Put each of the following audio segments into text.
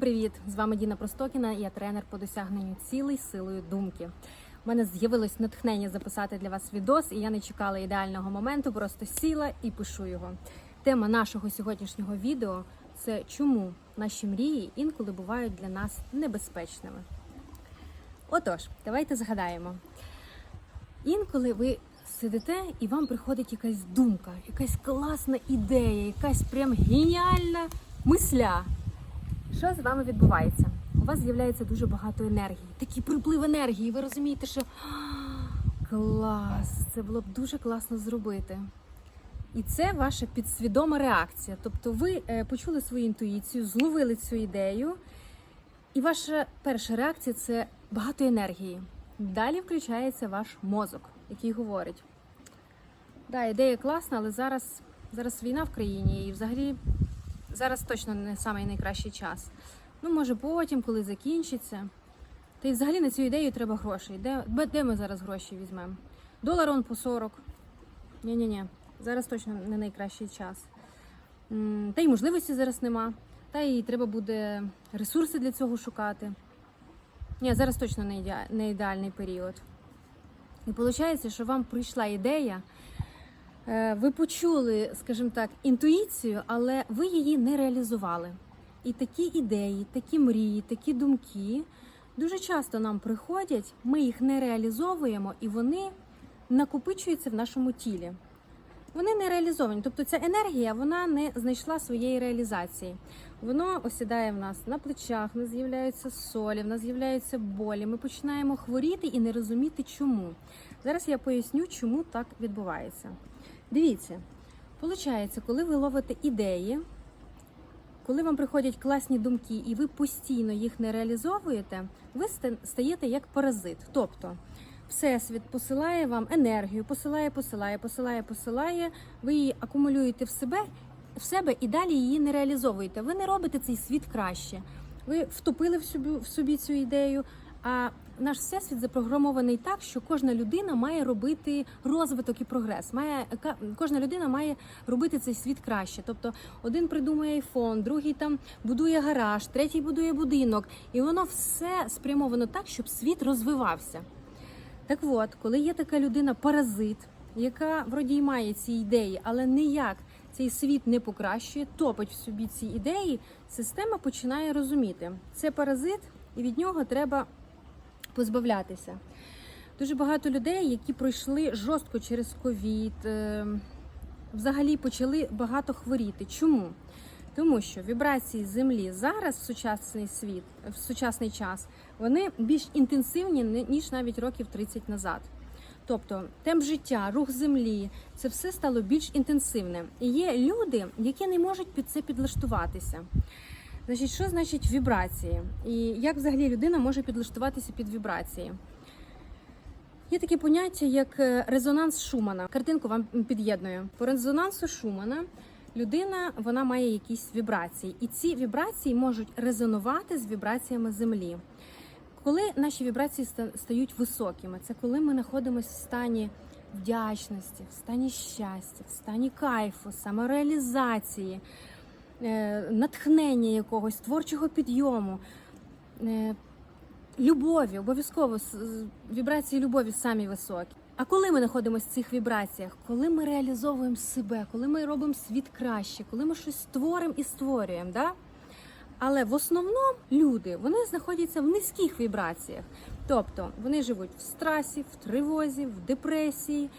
Привіт! З вами Діна Простокіна, я тренер по досягненню цілей силою думки. У мене з'явилось натхнення записати для вас відос, і я не чекала ідеального моменту, просто сіла і пишу його. Тема нашого сьогоднішнього відео це чому наші мрії інколи бувають для нас небезпечними. Отож, давайте згадаємо. Інколи ви сидите і вам приходить якась думка, якась класна ідея, якась прям геніальна мисля. Що з вами відбувається? У вас з'являється дуже багато енергії, такий приплив енергії. Ви розумієте, що клас, це було б дуже класно зробити. І це ваша підсвідома реакція. Тобто ви е, почули свою інтуїцію, зловили цю ідею, і ваша перша реакція це багато енергії. Далі включається ваш мозок, який говорить: да, ідея класна, але зараз, зараз війна в країні, і взагалі зараз точно не самий найкращий час. Ну, може, потім, коли закінчиться. Та й взагалі на цю ідею треба грошей. Де, де- ми зараз гроші візьмемо? Долар он по 40. Ні-ні-ні, зараз точно не найкращий час. Та й можливості зараз нема. Та й треба буде ресурси для цього шукати. Ні, зараз точно не, ідеа... не ідеальний період. І виходить, що вам прийшла ідея, ви почули, скажімо так, інтуїцію, але ви її не реалізували. І такі ідеї, такі мрії, такі думки дуже часто нам приходять, ми їх не реалізовуємо, і вони накопичуються в нашому тілі. Вони не реалізовані. Тобто ця енергія вона не знайшла своєї реалізації. Воно осідає в нас на плечах, в нас з'являються солі, в нас з'являються болі. Ми починаємо хворіти і не розуміти, чому. Зараз я поясню, чому так відбувається. Дивіться, виходить, коли ви ловите ідеї, коли вам приходять класні думки, і ви постійно їх не реалізовуєте, ви ста- стаєте як паразит. Тобто Всесвіт посилає вам енергію, посилає, посилає, посилає, посилає. Ви її акумулюєте в себе, в себе і далі її не реалізовуєте. Ви не робите цей світ краще. Ви втопили в собі, в собі цю ідею. А наш всесвіт запрограмований так, що кожна людина має робити розвиток і прогрес. Має кожна людина має робити цей світ краще. Тобто один придумує айфон, другий там будує гараж, третій будує будинок, і воно все спрямовано так, щоб світ розвивався. Так от, коли є така людина-паразит, яка вроді й має ці ідеї, але ніяк цей світ не покращує, топить в собі ці ідеї, система починає розуміти. Це паразит, і від нього треба позбавлятися. Дуже багато людей, які пройшли жорстко через ковід, е, взагалі почали багато хворіти. Чому? Тому що вібрації землі зараз в сучасний світ, в сучасний час, вони більш інтенсивні ніж навіть років 30 назад. Тобто темп життя, рух землі, це все стало більш інтенсивним. І є люди, які не можуть під це підлаштуватися. Значить, що значить вібрації? І як взагалі людина може підлаштуватися під вібрації? Є таке поняття, як е, резонанс Шумана. Картинку вам під'єдную. По резонансу Шумана людина вона має якісь вібрації, і ці вібрації можуть резонувати з вібраціями Землі. Коли наші вібрації стають високими, це коли ми знаходимося в стані вдячності, в стані щастя, в стані кайфу, самореалізації, натхнення якогось, творчого підйому. е, Любові, обов'язково вібрації любові самі високі. А коли ми знаходимося в цих вібраціях, коли ми реалізовуємо себе, коли ми робимо світ краще, коли ми щось створимо і створюємо, да? але в основному люди вони знаходяться в низьких вібраціях. Тобто вони живуть в стресі, в тривозі, в депресії,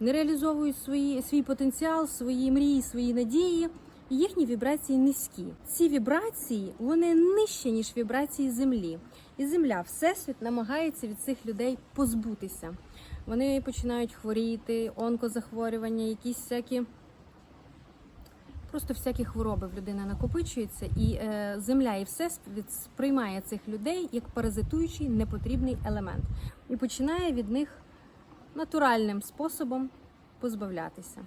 не реалізовують свої, свій потенціал, свої мрії, свої надії. Їхні вібрації низькі. Ці вібрації вони нижчі, ніж вібрації землі. І земля, всесвіт намагається від цих людей позбутися. Вони починають хворіти, онкозахворювання, якісь всякі. Просто всякі хвороби в людини накопичуються, і е, земля і всесвіт сприймає цих людей як паразитуючий непотрібний елемент і починає від них натуральним способом позбавлятися.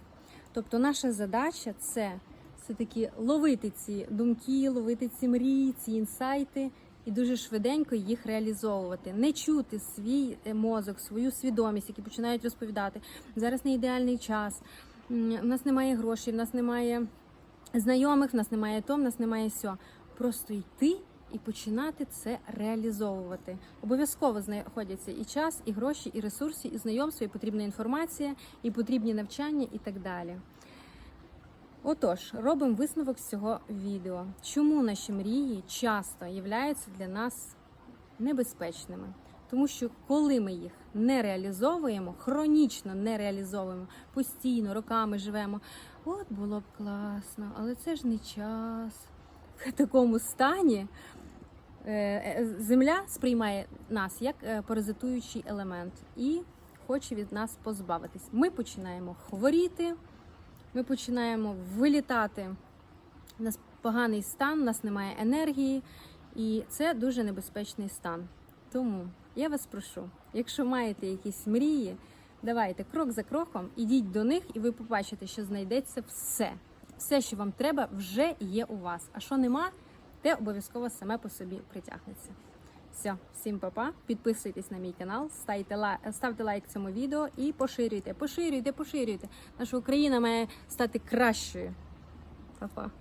Тобто наша задача це все-таки ловити ці думки, ловити ці мрії, ці інсайти і дуже швиденько їх реалізовувати, не чути свій мозок, свою свідомість, які починають розповідати. Зараз не ідеальний час, в нас немає грошей, в нас немає знайомих, в нас немає то, в нас немає сьо. Просто йти і починати це реалізовувати. Обов'язково знаходяться і час, і гроші, і ресурси, і знайомство, і потрібна інформація, і потрібні навчання, і так далі. Отож, робимо висновок з цього відео. Чому наші мрії часто являються для нас небезпечними? Тому що коли ми їх не реалізовуємо, хронічно не реалізовуємо, постійно, роками живемо. От було б класно, але це ж не час. В такому стані е, е, земля сприймає нас як е, паразитуючий елемент і хоче від нас позбавитись. Ми починаємо хворіти, ми починаємо вилітати. У нас поганий стан, у нас немає енергії, і це дуже небезпечний стан. Тому я вас прошу, якщо маєте якісь мрії, давайте крок за кроком, ідіть до них, і ви побачите, що знайдеться все. Все, що вам треба, вже є у вас. А що нема, те обов'язково саме по собі притягнеться. Все, всім па-па. Підписуйтесь на мій канал, ставте, ла... ставте лайк цьому відео і поширюйте, поширюйте, поширюйте. Наша Україна має стати кращою. Па-па.